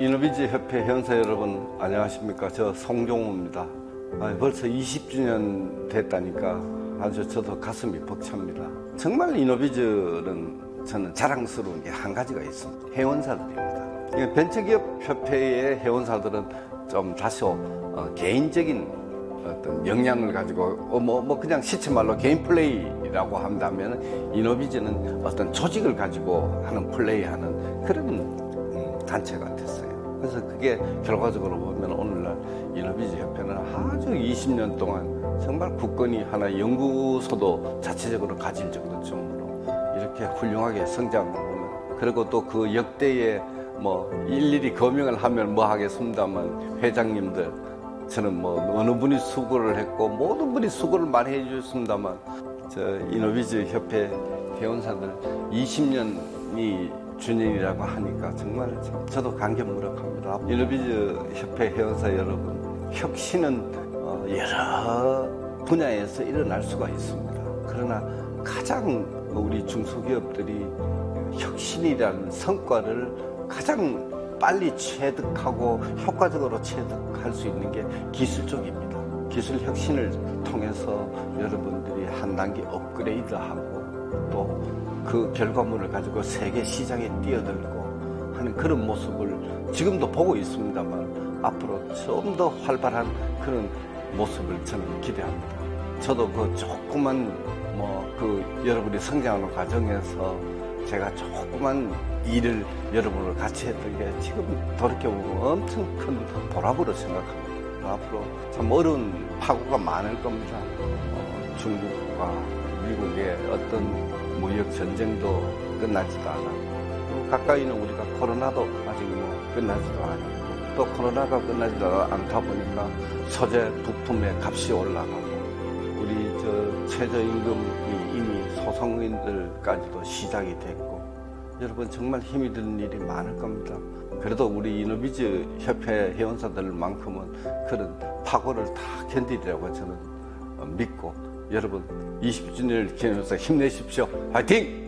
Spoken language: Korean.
이노비즈 협회 회원사 여러분 안녕하십니까? 저 송종호입니다. 아, 벌써 20주년 됐다니까 아주 저도 가슴이 벅찹니다. 정말 이노비즈는 저는 자랑스러운 게 한 가지가 있습니다. 회원사들입니다. 이 벤처기업 협회의 회원사들은 좀 다소 어, 개인적인 어떤 역량을 가지고 어, 뭐, 뭐 그냥 시체 말로 개인 플레이라고 한다면 이노비즈는 어떤 조직을 가지고 하는 플레이하는 그런 음, 단체 같았어요. 그래서 그게 결과적으로 보면 오늘날 이노비즈 협회는 아주 20년 동안 정말 국권이 하나 연구소도 자체적으로 가질 정도쯤으로 이렇게 훌륭하게 성장을 보면 그리고 또 그 역대의 뭐 일일이 거명을 하면 뭐 하겠습니다만 회장님들 저는 뭐 어느 분이 수고를 했고 모든 분이 수고를 많이 해주셨습니다만 저 이노비즈 협회 회원사들 20년이 주년이라고 하니까 정말 참 저도 감격무력합니다. 이노비즈 협회 회원사 여러분 혁신은 어, 여러 분야에서 일어날 수가 있습니다. 그러나 가장 우리 중소기업들이 혁신이라는 성과를 가장 빨리 체득하고 효과적으로 체득할 수 있는 게 기술 쪽입니다. 기술 혁신을 통해서 여러분들이 한 단계 업그레이드하고 또 그 결과물을 가지고 세계 시장에 뛰어들고 하는 그런 모습을 지금도 보고 있습니다만 앞으로 좀 더 활발한 그런 모습을 저는 기대합니다. 저도 그 조그만 뭐 그 여러분이 성장하는 과정에서 제가 조그만 일을 여러분을 같이 했던 게 지금 돌이켜보면 엄청 큰 보람으로 생각합니다. 앞으로 참 어려운 파고가 많을 겁니다. 어, 중국과 미국의 어떤 무역 전쟁도 끝나지도 않았고 또 가까이는 우리가 코로나도 아직 뭐 끝나지도 않았고 또 코로나가 끝나지도 않다 보니까 소재 부품의 값이 올라가고 우리 저 최저임금이 이미 소상공인들까지도 시작이 됐고 여러분 정말 힘이 드는 일이 많을 겁니다. 그래도 우리 이노비즈 협회 회원사들만큼은 그런 파고를 다 견디리라고 저는 어, 믿고 여러분 20주년을 기념해서 힘내십시오. 화이팅!